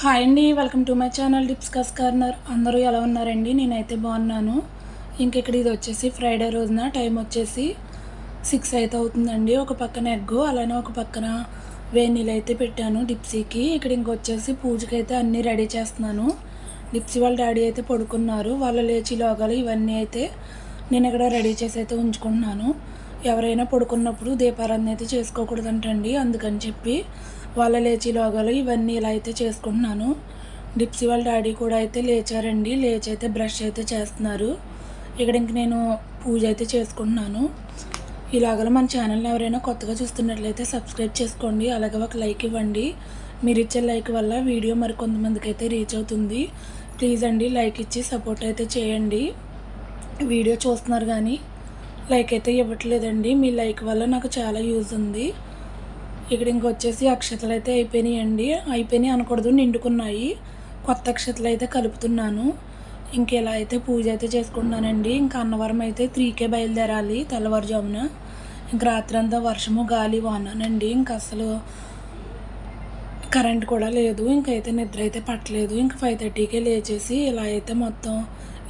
Hi అండి welcome to my channel discuss corner అందరూ ఎలా ఉన్నారండి? నేనైతే బాగున్నాను. ఇంక ఇక్కడ ఇది వచ్చేసి ఫ్రైడే రోజున టైం వచ్చేసి సిక్స్ అయితే అవుతుందండి. ఒక పక్కన ఎగ్ అలానే ఒక పక్కన వేణీలు అయితే పెట్టాను డిప్సీకి ఇక్కడ ఇంకొచ్చేసి పూజకి అయితే అన్నీ రెడీ చేస్తున్నాను. డిప్సీ వాళ్ళ డాడీ అయితే పడుకున్నారు. వాళ్ళు లేచి లోగాలు ఇవన్నీ అయితే నేను ఇక్కడ రెడీ చేసి అయితే ఉంచుకుంటున్నాను. ఎవరైనా పడుకున్నప్పుడు దీపారాధన అయితే చేసుకోకూడదంటండి. అందుకని చెప్పి వాళ్ళ లేచి లోగాలు ఇవన్నీ ఇలా అయితే చేసుకుంటున్నాను. డిప్సీ వాళ్ళ డాడీ కూడా అయితే లేచారండి. లేచి అయితే బ్రష్ అయితే చేస్తున్నారు. ఇక్కడ ఇంక నేను పూజ అయితే చేసుకుంటున్నాను. ఇలాగల మన ఛానల్ని ఎవరైనా కొత్తగా చూస్తున్నట్లయితే సబ్స్క్రైబ్ చేసుకోండి. అలాగే ఒక లైక్ ఇవ్వండి. మీరు ఇచ్చే లైక్ వల్ల వీడియో మరి కొంతమందికి అయితే రీచ్ అవుతుంది. ప్లీజ్ అండి లైక్ ఇచ్చి సపోర్ట్ అయితే చేయండి. వీడియో చూస్తున్నారు కానీ లైక్ అయితే ఇవ్వట్లేదండి. మీ లైక్ వల్ల నాకు చాలా యూజ్ ఉంది. ఇక్కడ ఇంకొచ్చేసి అక్షతలు అయితే అయిపోయినాయండి. అయిపోయినాయి అనకూడదు నిండుకున్నాయి. కొత్త అక్షతలు అయితే కలుపుతున్నాను. ఇంక ఇలా అయితే పూజ అయితే చేసుకుంటున్నానండి. ఇంకా అన్నవరం అయితే త్రీకే బయలుదేరాలి తెల్లవారుజామున. ఇంక రాత్రి అంతా వర్షము గాలి వానానండి. ఇంక అసలు కరెంట్ కూడా లేదు. ఇంకైతే నిద్ర అయితే పట్టలేదు. ఇంక ఫైవ్ థర్టీకే లేచేసి ఇలా అయితే మొత్తం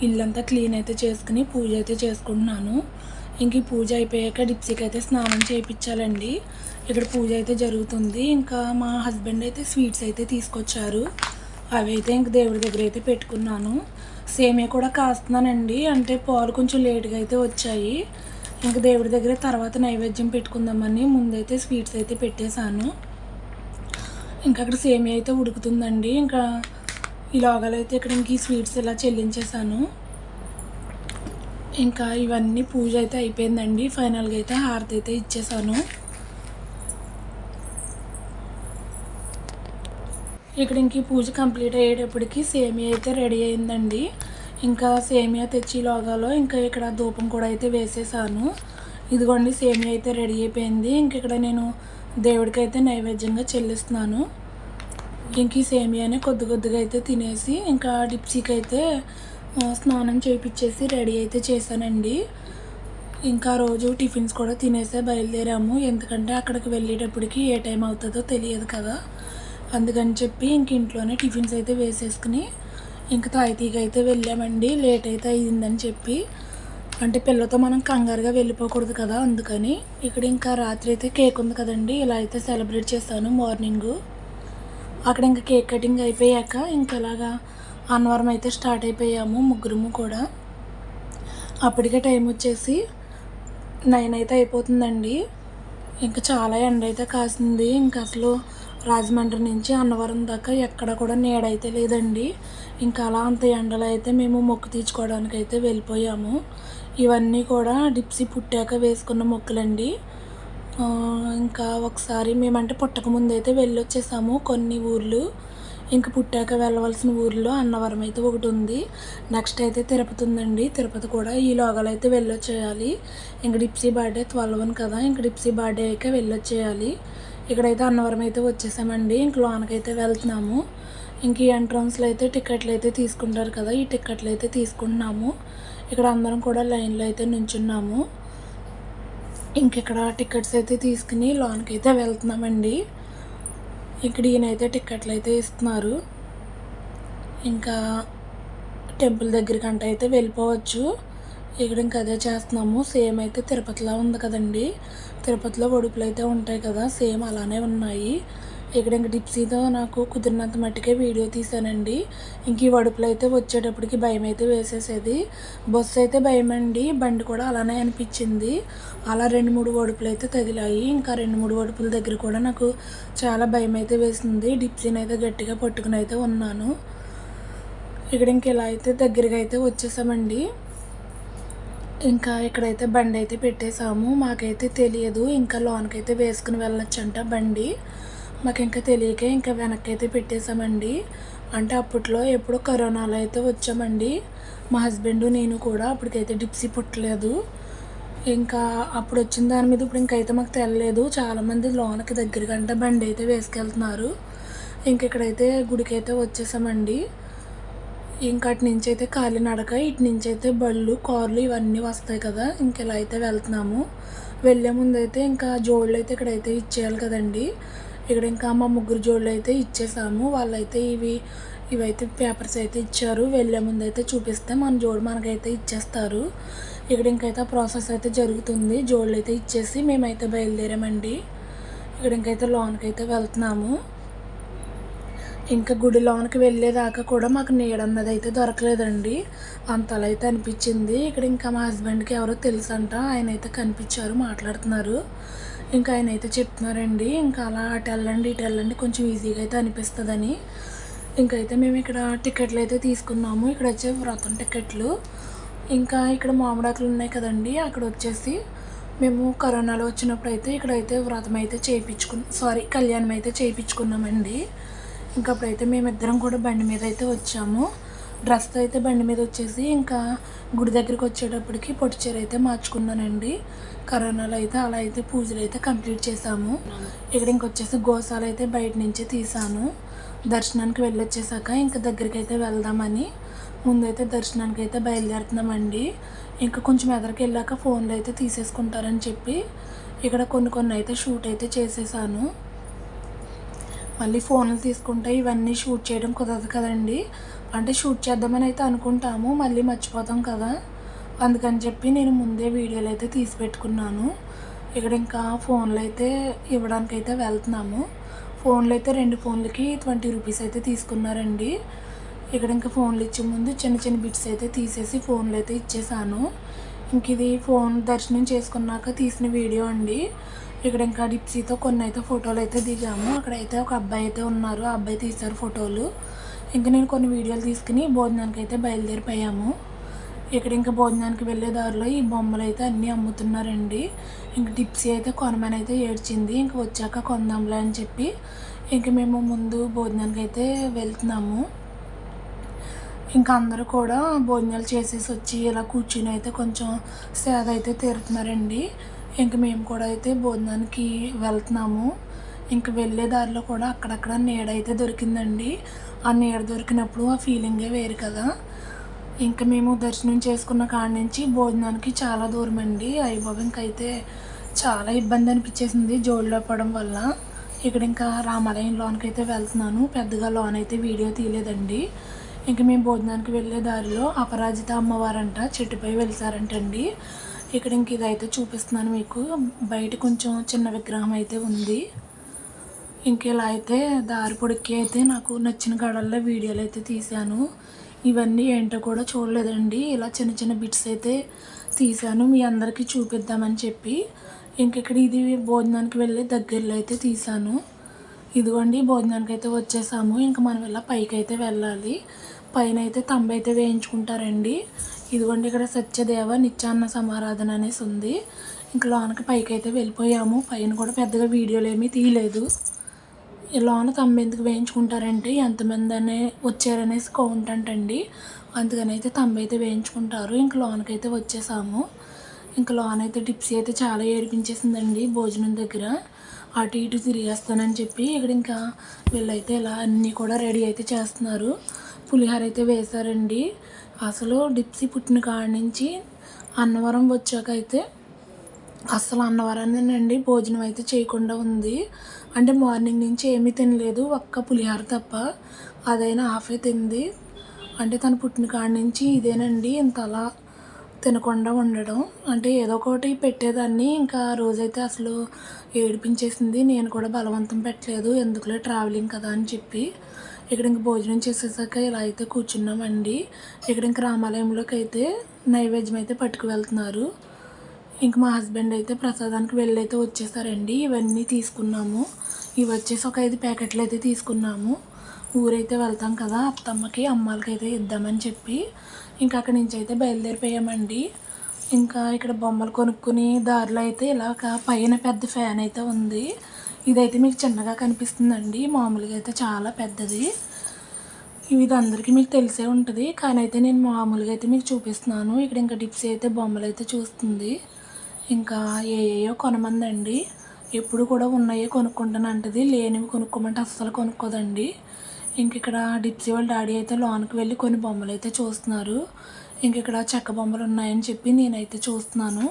ఇల్లంతా క్లీన్ అయితే చేసుకుని పూజ అయితే చేసుకుంటున్నాను. ఇంక ఈ పూజ అయిపోయాక డిప్సీకి అయితే స్నానం చేయించాలండి. ఇక్కడ పూజ అయితే జరుగుతుంది. ఇంకా మా హస్బెండ్ అయితే స్వీట్స్ అయితే తీసుకొచ్చారు. అవి అయితే ఇంక దేవుడి దగ్గర అయితే పెట్టుకున్నాను. సేమియా కూడా కాస్తున్నానండి. అంటే పాలు కొంచెం లేట్గా అయితే వచ్చాయి. ఇంక దేవుడి దగ్గర తర్వాత నైవేద్యం పెట్టుకుందామని ముందైతే స్వీట్స్ అయితే పెట్టేశాను. ఇంకా అక్కడ సేమియా అయితే ఉడుకుతుందండి. ఇంకా ఈ లోగాలైతే ఇక్కడ ఇంక ఈ స్వీట్స్ ఇలా చెల్లించేశాను. ఇంకా ఇవన్నీ పూజ అయితే అయిపోయిందండి. ఫైనల్గా అయితే హారతి అయితే ఇచ్చేసాను. ఇక్కడ ఇంక ఈ పూజ కంప్లీట్ అయ్యేటప్పటికి సేమియా అయితే రెడీ అయిందండి. ఇంకా సేమియా తెచ్చి లోగాలో ఇంకా ఇక్కడ ధూపం కూడా అయితే వేసేసాను. ఇదిగోండి సేమియా అయితే రెడీ అయిపోయింది. ఇంక ఇక్కడ నేను దేవుడికి అయితే నైవేద్యంగా చెల్లిస్తున్నాను. ఇంక ఈ సేమియానే కొద్ది కొద్దిగా అయితే తినేసి ఇంకా డిప్సీకి అయితే స్నానం చేయించేసి రెడీ అయితే చేశానండి. ఇంకా రోజు టిఫిన్స్ కూడా తినేసే బయలుదేరాము. ఎందుకంటే అక్కడికి వెళ్ళేటప్పటికి ఏ టైం అవుతుందో తెలియదు కదా. అందుకని చెప్పి ఇంక ఇంట్లోనే టిఫిన్స్ అయితే వేసేసుకుని ఇంక తాయితీగా అయితే వెళ్ళామండి. లేట్ అయితే అయ్యిందని చెప్పి. అంటే పిల్లతో మనం కంగారుగా వెళ్ళిపోకూడదు కదా అందుకని. ఇక్కడ ఇంకా రాత్రి అయితే కేక్ ఉంది కదండి. ఇలా అయితే సెలబ్రేట్ చేశాను మార్నింగు. అక్కడ ఇంకా కేక్ కటింగ్ అయిపోయాక ఇంకా అలాగా అన్నవరం అయితే స్టార్ట్ అయిపోయాము ముగ్గురము కూడా. అప్పటికే టైం వచ్చేసి నైన్ అయితే అయిపోతుందండి. ఇంకా చాలా ఎండ అయితే కాసింది. ఇంకా అసలు రాజమండ్రి నుంచి అన్నవరం దాకా ఎక్కడ కూడా నీడైతే లేదండి. ఇంకా అలా అంత ఎండలో అయితే మేము మొక్కు తీర్చుకోవడానికి అయితే వెళ్ళిపోయాము. ఇవన్నీ కూడా డిప్సీ పుట్టాక వేసుకున్న మొక్కలండి. ఇంకా ఒకసారి మేమంటే పుట్టక ముందు అయితే వెళ్ళొచ్చేసాము కొన్ని ఊర్లు. ఇంక పుట్టాక వెళ్ళవలసిన ఊర్లో అన్నవరం అయితే ఒకటి ఉంది. నెక్స్ట్ అయితే తిరుపతి ఉందండి తిరుపతి కూడా ఈ లోగాలు అయితే వెళ్ళొచ్చేయాలి. ఇంక డిప్సీ బర్త్డే ట్వెల్వ్ అని కదా ఇంక డిప్సీ బర్త్డే అయితే వెళ్ళొచ్చేయాలి. ఇక్కడైతే అన్నవరం అయితే వచ్చేసామండి. ఇంక లోనకైతే వెళ్తున్నాము. ఇంక ఈ ఎంట్రన్స్లో అయితే టికెట్లు అయితే తీసుకుంటారు కదా ఈ టికెట్లు అయితే తీసుకుంటున్నాము. ఇక్కడ అందరం కూడా లైన్లో అయితే నుంచున్నాము. ఇంక ఇక్కడ టికెట్స్ అయితే తీసుకుని లోన్కి అయితే వెళ్తున్నామండి. ఇక్కడ ఈయనైతే టికెట్లు అయితే ఇస్తున్నారు. ఇంకా టెంపుల్ దగ్గరికి అంటే అయితే వెళ్ళిపోవచ్చు. ఇక్కడ ఇంకా అదే చేస్తున్నాము. సేమ్ అయితే తిరుపతిలో ఉంది కదండి. తిరుపతిలో ఒడుపులు అయితే ఉంటాయి కదా సేమ్ అలానే ఉన్నాయి. ఇక్కడ ఇంక డిప్సీతో నాకు కుదిరినంత మట్టుకే వీడియో తీసానండి ఇంక ఈ వడుపులు అయితే వచ్చేటప్పటికి భయం అయితే వేసేసేది. బస్సు అయితే భయం అండి బండి కూడా అలానే అనిపించింది. అలా రెండు మూడు వడుపులు అయితే తగిలాయి. ఇంకా రెండు మూడు వడుపుల దగ్గర కూడా నాకు చాలా భయం అయితే వేసింది. డిప్సీని అయితే గట్టిగా పట్టుకుని అయితే ఉన్నాను. ఇక్కడ ఇంక ఇలా అయితే దగ్గరగా అయితే వచ్చేసామండి. ఇంకా ఇక్కడైతే బండి అయితే పెట్టేశాము. మాకైతే తెలియదు. ఇంకా లోనకైతే వేసుకుని వెళ్ళొచ్చంట బండి. మాకు ఇంకా తెలియక ఇంకా వెనక్కి అయితే పెట్టేశామండి. అంటే అప్పట్లో ఎప్పుడో కరోనాలో అయితే వచ్చామండి. మా హస్బెండ్ నేను కూడా అప్పటికైతే డిప్సీ పుట్టలేదు. ఇంకా అప్పుడు వచ్చిన దాని మీద ఇప్పుడు ఇంకైతే మాకు తెలియలేదు చాలామంది లోనకి దగ్గరగా బండి అయితే వేసుకెళ్తున్నారు. ఇంక ఇక్కడైతే గుడికి అయితే వచ్చేసామండి. ఇంకా అటు నుంచి అయితే కాలినడక ఇటు నుంచి అయితే బళ్ళు కార్లు ఇవన్నీ వస్తాయి కదా ఇంక ఇలా అయితే వెళ్తున్నాము. వెళ్ళే ముందు అయితే ఇంకా జోళ్ళు అయితే ఇక్కడైతే ఇచ్చేయాలి కదండి. ఇక్కడ ఇంకా మా ముగ్గురు జోళ్ళు అయితే ఇచ్చేసాము. వాళ్ళైతే ఇవి ఇవైతే పేపర్స్ అయితే ఇచ్చారు. వెళ్ళే ముందు అయితే చూపిస్తే మన జోడు మనకైతే ఇచ్చేస్తారు. ఇక్కడ ఇంకైతే ప్రాసెస్ అయితే జరుగుతుంది. జోళ్ళు అయితే ఇచ్చేసి మేమైతే బయలుదేరామండి. ఇక్కడ ఇంకైతే లోన్కి అయితే వెళ్తున్నాము. ఇంకా గుడిలోనికి వెళ్ళేదాకా కూడా మాకు నీడ అన్నది అయితే దొరకలేదండి. అంతలా అయితే అనిపించింది. ఇక్కడ ఇంకా మా హస్బెండ్కి ఎవరో తెలుసంట ఆయన అయితే కనిపించారు మాట్లాడుతున్నారు. ఇంకా ఆయన అయితే చెప్తున్నారండి ఇంకా అలా అటు వెళ్ళండి ఇటు వెళ్ళండి కొంచెం ఈజీగా అయితే అనిపిస్తుందని. ఇంకైతే మేము ఇక్కడ టికెట్లు అయితే తీసుకున్నాము. ఇక్కడ వచ్చే వ్రతం టికెట్లు ఇంకా ఇక్కడ మామిడాకులు ఉన్నాయి కదండి అక్కడ వచ్చేసి మేము కరోనాలో వచ్చినప్పుడు అయితే ఇక్కడైతే వ్రతం అయితే చేయించుకున్నాం సారీ కళ్యాణం అయితే చేయించుకున్నామండి ఇంకా అప్పుడైతే మేమిద్దరం కూడా బండి మీద అయితే వచ్చాము. డ్రెస్ అయితే బండి మీద వచ్చేసి ఇంకా గుడి దగ్గరికి వచ్చేటప్పటికి పొట్టిచీర అయితే మార్చుకున్నానండి. కరోనాలో అయితే అలా అయితే పూజలు అయితే కంప్లీట్ చేసాము ఇక్కడ ఇంకొచ్చేసి గోసాలు అయితే బయట నుంచి తీసాను దర్శనానికి వెళ్ళొచ్చేసాక ఇంకా దగ్గరికి అయితే వెళ్దామని ముందైతే దర్శనానికి అయితే బయలుదేరుతున్నామండి. ఇంకా కొంచెం ఎదరికి వెళ్ళాక ఫోన్లు అయితే తీసేసుకుంటారని చెప్పి ఇక్కడ కొన్ని కొన్ని అయితే షూట్ అయితే చేసేసాను. మళ్ళీ ఫోన్లు తీసుకుంటే ఇవన్నీ షూట్ చేయడం కుదరదు కదండి. అంటే షూట్ చేద్దామని అయితే అనుకుంటాము మళ్ళీ మర్చిపోతాం కదా. అందుకని చెప్పి నేను ముందే వీడియోలు అయితే తీసి పెట్టుకున్నాను. ఇక్కడ ఇంకా ఫోన్లు అయితే ఇవ్వడానికి అయితే వెళ్తున్నాము. ఫోన్లు అయితే రెండు ఫోన్లకి ట్వంటీ రూపీస్ అయితే తీసుకున్నారండి. ఇక్కడ ఇంకా ఫోన్లు ఇచ్చే ముందు చిన్న చిన్న బిట్స్ అయితే తీసేసి ఫోన్లు అయితే ఇచ్చేసాను. ఇంక ఇది ఫోన్ దర్శనం చేసుకున్నాక తీసిన వీడియో అండి. ఇక్కడ ఇంకా డిప్సీతో కొన్ని అయితే ఫోటోలు అయితే దిగాము. అక్కడైతే ఒక అబ్బాయి అయితే ఉన్నారు. ఆ అబ్బాయి తీశారు ఫోటోలు. ఇంకా నేను కొన్ని వీడియోలు తీసుకుని భోజనానికి అయితే బయలుదేరిపోయాము. ఇక్కడ ఇంకా భోజనానికి వెళ్ళే దారిలో ఈ బొమ్మలు అయితే అన్నీ అమ్ముతున్నారండి. ఇంక టిప్సీ అయితే కొనమని అయితే ఏడ్చింది. ఇంక వచ్చాక కొందాంలే అని చెప్పి ఇంక మేము ముందు భోజనానికి అయితే వెళ్తున్నాము. ఇంకా అందరూ కూడా భోజనాలు చేసేసి వచ్చి ఇలా కూర్చుని అయితే కొంచెం సేద అయితే తీరుతున్నారండి. ఇంక మేము కూడా అయితే భోజనానికి వెళ్తున్నాము. ఇంక వెళ్ళే దారిలో కూడా అక్కడక్కడ నీడ అయితే దొరికిందండి. ఆ నీడ దొరికినప్పుడు ఆ ఫీలింగే వేరు కదా. ఇంకా మేము దర్శనం చేసుకున్న కాడి నుంచి భోజనానికి చాలా దూరం అండి అయ్యబాబు ఇంకైతే చాలా ఇబ్బంది అనిపించేసింది జోడులో పడడం వల్ల. ఇక్కడ ఇంకా రామాలయం లోనికి అయితే వెళ్తున్నాను. పెద్దగా లోన్ అయితే వీడియో తీయలేదండి. ఇంక మేము భోజనానికి వెళ్ళే దారిలో అపరాజిత అమ్మవారంట చెట్టుపై వెళ్తారంటండి ఇక్కడ ఇంక ఇదైతే చూపిస్తున్నాను మీకు. బయట కొంచెం చిన్న విగ్రహం అయితే ఉంది. ఇంక ఇలా అయితే దారి పొడికి అయితే నాకు నచ్చిన కాడల్లో వీడియోలు అయితే తీశాను. ఇవన్నీ ఏంటో కూడా చూడలేదండి. ఇలా చిన్న చిన్న బిట్స్ అయితే తీశాను. మీ అందరికీ చూపిద్దామని చెప్పి ఇంక ఇక్కడ ఇది భోజనానికి వెళ్ళి దగ్గరలో అయితే తీశాను. ఇదిగోండి భోజనానికి అయితే వచ్చేసాము. ఇంకా మనం ఇలా పైకి అయితే వెళ్ళాలి. పైన అయితే తంబ అయితే వేయించుకుంటారండి. ఇదిగోండి ఇక్కడ సత్యదేవ నిత్యాన్న సమారాధన అనేసి ఉంది. ఇంకా లోనకి పైకి అయితే వెళ్ళిపోయాము. పైన కూడా పెద్దగా వీడియోలు ఏమీ తీయలేదు. ఈ లోన తమ్మెందుకు వేయించుకుంటారంటే ఎంతమంది అనే వచ్చారనేసి కౌంట్ అంటండి. అందుకని అయితే తమ్మ అయితే వేయించుకుంటారు. ఇంక లోనకి అయితే వచ్చేసాము. ఇంకా లోన అయితే టిప్సీ అయితే చాలా ఏడిపించేసిందండి భోజనం దగ్గర. అటు ఇటు తిరిగేస్తానని చెప్పి ఇక్కడ ఇంకా వీళ్ళైతే ఇలా అన్నీ కూడా రెడీ అయితే చేస్తున్నారు. పులిహోర అయితే వేశారండి. అసలు డిప్సీ పుట్టిన కాడ నుంచి అన్నవరం వచ్చాక అయితే అసలు అన్నవరాన్నండి భోజనం అయితే చేయకుండా ఉంది. అంటే మార్నింగ్ నుంచి ఏమీ తినలేదు ఒక్క పులిహోర తప్ప. అదైనా హాఫే తింది. అంటే తను పుట్టిన కాడ నుంచి ఇదేనండి ఇంత అలా తినకుండా ఉండడం. అంటే ఏదో ఒకటి పెట్టేదాన్ని ఇంకా రోజైతే అసలు ఏడిపించేసింది. నేను కూడా బలవంతం పెట్టలేదు ఎందుకులే ట్రావెలింగ్ కదా అని చెప్పి. ఇక్కడ ఇంక భోజనం చేసేసాక ఇలా అయితే కూర్చున్నామండి. ఇక్కడ ఇంక రామాలయంలోకి అయితే నైవేద్యం అయితే పట్టుకు వెళ్తున్నారు ఇంక మా హస్బెండ్ అయితే ప్రసాదానికి వెళ్ళైతే వచ్చేసారండి. ఇవన్నీ తీసుకున్నాము. ఇవి వచ్చేసి ఒక ఐదు ప్యాకెట్లు అయితే తీసుకున్నాము. ఊరైతే వెళ్తాం కదా అత్తమ్మకి అమ్మాలకి అయితే ఇద్దామని చెప్పి ఇంకా అక్కడి నుంచి అయితే బయలుదేరిపోయామండి. ఇంకా ఇక్కడ బొమ్మలు కొనుక్కుని దారిలో అయితే ఇలా ఒక పైన పెద్ద ఫ్యాన్ అయితే ఉంది. ఇదైతే మీకు చిన్నగా కనిపిస్తుందండి. మామూలుగా అయితే చాలా పెద్దది. ఇది అందరికీ మీకు తెలిసే ఉంటుంది. కానీ అయితే నేను మామూలుగా అయితే మీకు చూపిస్తున్నాను. ఇక్కడ ఇంకా డిప్స్ అయితే బొమ్మలు అయితే చూస్తుంది. ఇంకా ఏయో కొనమందండి. ఎప్పుడు కూడా ఉన్నాయే కొనుక్కుంటాను అంటది లేనివి కొనుక్కోమంటే అస్సలు కొనుక్కోదండి. ఇంక ఇక్కడ డిప్సీ వాళ్ళ డాడీ అయితే లోనికి వెళ్ళి కొన్ని బొమ్మలు అయితే చూస్తున్నారు. ఇంక ఇక్కడ చెక్క బొమ్మలు ఉన్నాయని చెప్పి నేనైతే చూస్తున్నాను.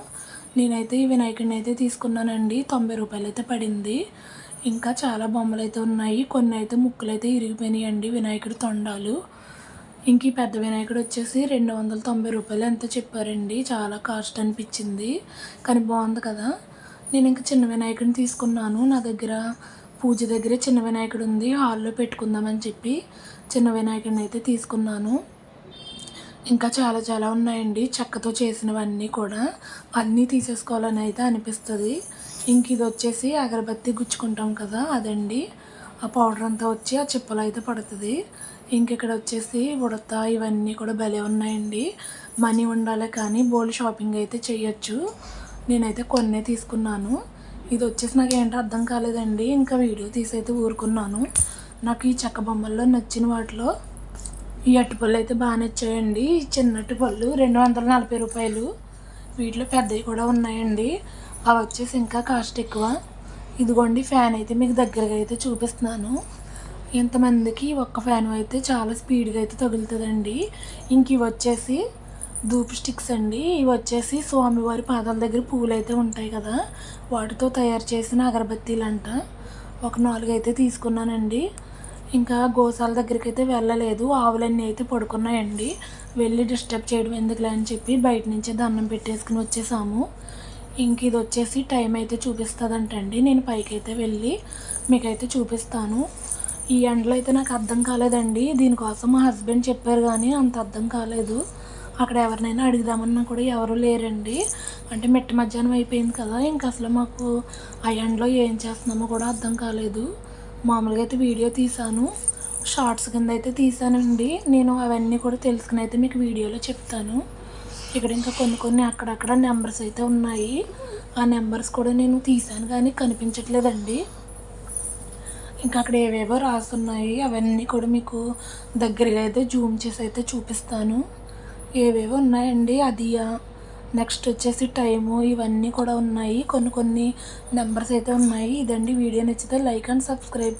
నేనైతే ఈ వినాయకుడిని అయితే తీసుకున్నానండి. తొంభై రూపాయలు అయితే పడింది. ఇంకా చాలా బొమ్మలు అయితే ఉన్నాయి. కొన్ని అయితే ముక్కులు అయితే ఇరిగిపోయినాయండి వినాయకుడి తొండాలు. ఇంక ఈ పెద్ద వినాయకుడు వచ్చేసి రెండు వందల తొంభై రూపాయలు ఎంత చెప్పారండి. చాలా కాస్ట్ అనిపించింది. కానీ బాగుంది కదా. నేను ఇంకా చిన్న వినాయకుడిని తీసుకున్నాను. నా దగ్గర పూజ దగ్గర చిన్న వినాయకుడు ఉంది. హాల్లో పెట్టుకుందామని చెప్పి చిన్న వినాయకుడిని అయితే తీసుకున్నాను. ఇంకా చాలా చాలా ఉన్నాయండి. చెక్కతో చేసినవన్నీ కూడా అన్నీ తీసేసుకోవాలని అయితే అనిపిస్తుంది. ఇంక ఇది వచ్చేసి అగరబత్తి గుచ్చుకుంటాం కదా అదండి. ఆ పౌడర్ అంతా వచ్చి ఆ చిప్పలు అయితే పడుతుంది. ఇంక ఇక్కడ వచ్చేసి ఉడత ఇవన్నీ కూడా భలే ఉన్నాయండి. మనీ ఉండాలి కానీ బోల్డ్ షాపింగ్ అయితే చేయొచ్చు. నేనైతే కొన్నే తీసుకున్నాను. ఇది వచ్చేసి నాకు ఏంటో అర్థం కాలేదండి. ఇంకా వీడియో తీసి అయితే ఊరుకున్నాను. నాకు ఈ చెక్క బొమ్మల్లో నచ్చిన వాటిలో ఈ అట్టుపళ్ళు అయితే బాగా నచ్చాయండి ఈ చిన్న అట్టుపళ్ళు రెండు వందల నలభై రూపాయలు. వీటిలో పెద్దవి కూడా ఉన్నాయండి. అవి వచ్చేసి ఇంకా కాస్ట్ ఎక్కువ. ఇదిగోండి ఫ్యాన్ అయితే మీకు దగ్గరగా అయితే చూపిస్తున్నాను. ఇంతమందికి ఒక్క ఫ్యాన్ అయితే చాలా స్పీడ్గా అయితే తగులుతుందండి. ఇంక ఇవి వచ్చేసి ధూప్ స్టిక్స్ అండి. ఇవి వచ్చేసి స్వామివారి పాదాల దగ్గర పూలు అయితే ఉంటాయి కదా వాటితో తయారు చేసిన అగరబత్తీలు అంట ఒక నాలుగు అయితే తీసుకున్నానండి. ఇంకా గోశాల దగ్గరికి అయితే వెళ్ళలేదు. ఆవులన్నీ అయితే పడుకున్నాయండి. వెళ్ళి డిస్టర్బ్ చేయడం ఎందుకులే అని చెప్పి బయట నుంచే దండం పెట్టేసుకుని వచ్చేసాము. ఇంక ఇది వచ్చేసి టైం అయితే చూపిస్తుందంటండి. నేను పైకి అయితే వెళ్ళి మీకైతే చూపిస్తాను. ఈ ఎండలో అయితే నాకు అర్థం కాలేదండి. దీనికోసం మా హస్బెండ్ చెప్పారు కానీ అంత అర్థం కాలేదు. అక్కడ ఎవరినైనా అడుగుదామన్నా కూడా ఎవరు లేరండి. అంటే మిట్ట మధ్యాహ్నం అయిపోయింది కదా ఇంకా అసలు మాకు ఆ ఎండలో ఏం చేస్తున్నామో కూడా అర్థం కాలేదు. మామూలుగా అయితే వీడియో తీసాను. షార్ట్స్ కింద అయితే తీసానండి. నేను అవన్నీ కూడా తెలుసుకుని అయితే మీకు వీడియోలో చెప్తాను. ఇక్కడ ఇంకా కొన్ని కొన్ని అక్కడక్కడ నెంబర్స్ అయితే ఉన్నాయి. ఆ నెంబర్స్ కూడా నేను తీసాను కానీ కనిపించట్లేదండి. ఇంకా అక్కడ ఏవేవో రాస్తున్నాయి అవన్నీ కూడా మీకు దగ్గరగా అయితే జూమ్ చేసి అయితే చూపిస్తాను. ఏవేవో ఉన్నాయండి? అది నెక్స్ట్ వచ్చేసి టైము ఇవన్నీ కూడా ఉన్నాయి. కొన్ని కొన్ని నెంబర్స్ అయితే ఉన్నాయి. ఇదండి. వీడియో నచ్చితే లైక్ అండ్ సబ్స్క్రైబ్.